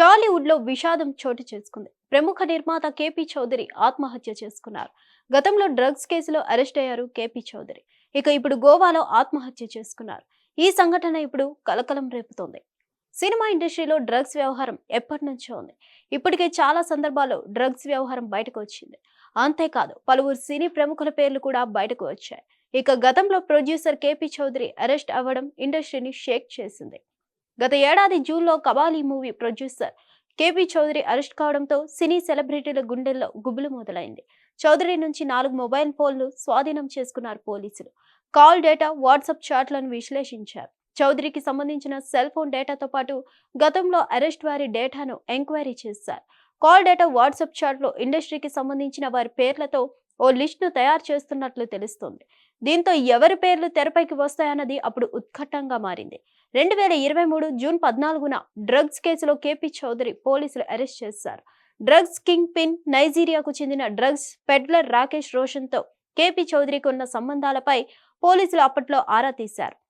టాలీవుడ్లో విషాదం చోటు చేసుకుంది. ప్రముఖ నిర్మాత కేపీ చౌదరి ఆత్మహత్య చేసుకున్నారు. గతంలో డ్రగ్స్ కేసులో అరెస్ట్ అయ్యారు కేపీ చౌదరి. ఇక ఇప్పుడు గోవాలో ఆత్మహత్య చేసుకున్నారు. ఈ సంఘటన ఇప్పుడు కలకలం రేపుతోంది. సినిమా ఇండస్ట్రీలో డ్రగ్స్ వ్యవహారం ఎప్పటి నుంచో ఉంది. ఇప్పటికే చాలా సందర్భాల్లో డ్రగ్స్ వ్యవహారం బయటకు వచ్చింది. అంతేకాదు పలువురు సినీ ప్రముఖుల పేర్లు కూడా బయటకు వచ్చాయి. ఇక గతంలో ప్రొడ్యూసర్ కేపీ చౌదరి అరెస్ట్ అవ్వడం ఇండస్ట్రీని షేక్ చేసింది. గత ఏడాది జూన్లో Kabali movie producer KP Chowdary arrest కావడంతో సినీ సెలబ్రిటీల గుండెల్లో గుబులు మొదలైంది. చౌదరి నుంచి నాలుగు మొబైల్ ఫోన్లు స్వాధీనం చేసుకున్నారు పోలీసులు. కాల్ డేటా వాట్సాప్ చాట్లను విశ్లేషించారు. చౌదరికి సంబంధించిన సెల్ ఫోన్ డేటాతో పాటు గతంలో అరెస్ట్ వారి డేటాను ఎంక్వైరీ చేశారు. కాల్ డేటా వాట్సాప్ చాట్లో ఇండస్ట్రీకి సంబంధించిన వారి పేర్లతో ఓ లిస్టును తయారు చేస్తున్నట్లు తెలుస్తోంది. దీంతో ఎవరి పేర్లు తెరపైకి వస్తాయన్నది అప్పుడు ఉత్కట్టంగా మారింది. రెండు వేల ఇరవై మూడు జూన్ పద్నాలుగున డ్రగ్స్ కేసులో కేపీ చౌదరి పోలీసులు అరెస్ట్ చేశారు. డ్రగ్స్ కింగ్ పిన్ నైజీరియాకు చెందిన డ్రగ్స్ పెడ్లర్ రాకేష్ రోషన్తో కేపీ చౌదరికి ఉన్న సంబంధాలపై పోలీసులు అప్పట్లో ఆరా తీశారు.